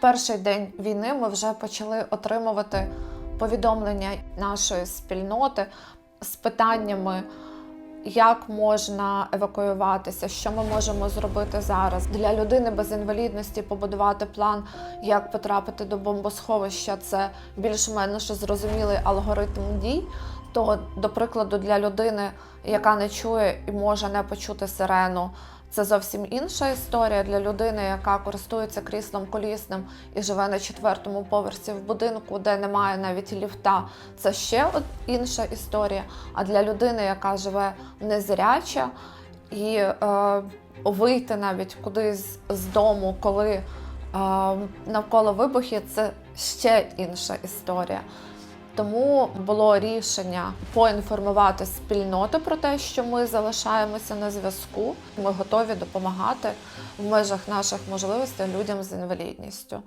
перший день війни ми вже почали отримувати повідомлення нашої спільноти з питаннями, як можна евакуюватися, що ми можемо зробити зараз для людини без інвалідності, побудувати план, як потрапити до бомбосховища. Це більш-менш зрозумілий алгоритм дій. То, до прикладу, для людини, яка не чує і може не почути сирену, це зовсім інша історія для людини, яка користується кріслом колісним і живе на четвертому поверсі в будинку, де немає навіть ліфта. Це ще інша історія. А для людини, яка живе незряча, і е, вийти навіть кудись з дому, коли е, навколо вибухи, це ще інша історія. Тому було рішення поінформувати спільноту про те, що ми залишаємося на зв'язку. Ми готові допомагати в межах наших можливостей людям з інвалідністю.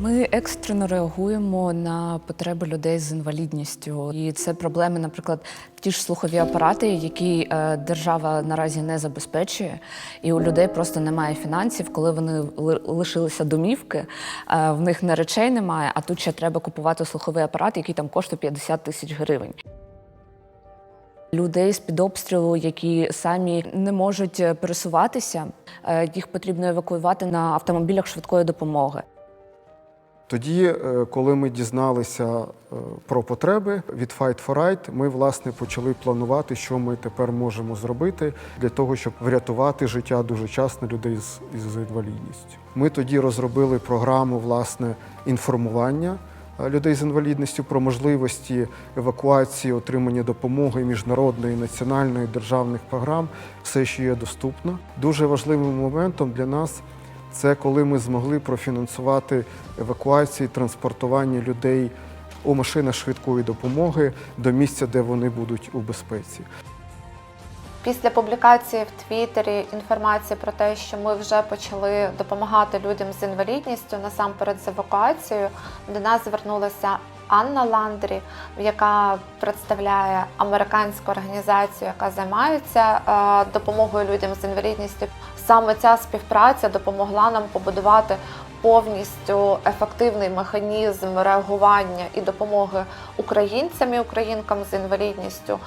Ми екстрено реагуємо на потреби людей з інвалідністю, і це проблеми, наприклад, ті ж слухові апарати, які е, держава наразі не забезпечує, і у людей просто немає фінансів, коли вони лишилися домівки, е, в них не речей немає, а тут ще треба купувати слуховий апарат, який там коштує 50 тисяч гривень. Людей з під обстрілу, які самі не можуть пересуватися, е, їх потрібно евакуювати на автомобілях швидкої допомоги. Тоді, е, коли ми дізналися е, про потреби від Fight for Right, ми власне почали планувати, що ми тепер можемо зробити для того, щоб врятувати життя дуже часто людей з, із інвалідністю. Ми тоді розробили програму власне інформування е, людей з інвалідністю про можливості евакуації, отримання допомоги міжнародної, національної державних програм, все, що є доступно. Дуже важливим моментом для нас це коли ми змогли профінансувати евакуації, транспортування людей у машинах швидкої допомоги до місця, де вони будуть у безпеці. Після публікації в Твіттері інформації про те, що ми вже почали допомагати людям з інвалідністю насамперед з евакуацією, до нас звернулася Анна Ландрі, яка представляє американську організацію, яка займається е, допомогою людям з інвалідністю. Саме ця співпраця допомогла нам побудувати повністю ефективний механізм реагування і допомоги українцям і українкам з інвалідністю.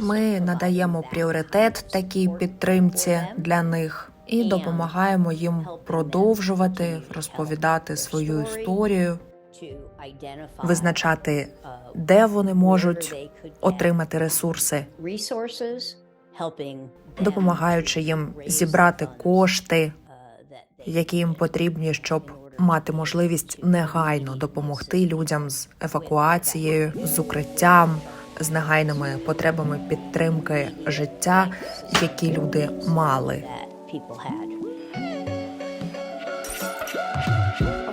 Ми надаємо пріоритет такій підтримці для них і допомагаємо їм продовжувати розповідати свою історію, визначати, де вони можуть отримати ресурси, допомагаючи їм зібрати кошти, які їм потрібні, щоб мати можливість негайно допомогти людям з евакуацією, з укриттям, з негайними потребами підтримки життя, які люди мали.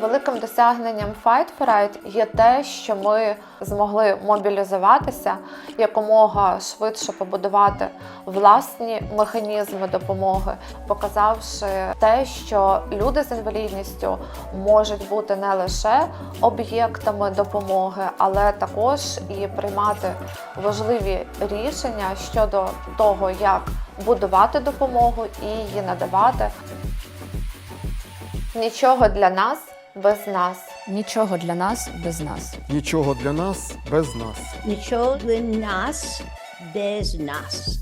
Великим досягненням Fight for Right є те, що ми змогли мобілізуватися якомога швидше побудувати власні механізми допомоги, показавши те, що люди з інвалідністю можуть бути не лише об'єктами допомоги, але також і приймати важливі рішення щодо того, як будувати допомогу і її надавати. Нічого для нас без нас. Нічого для нас без нас. Нічого для нас без нас. Нічого для нас без нас.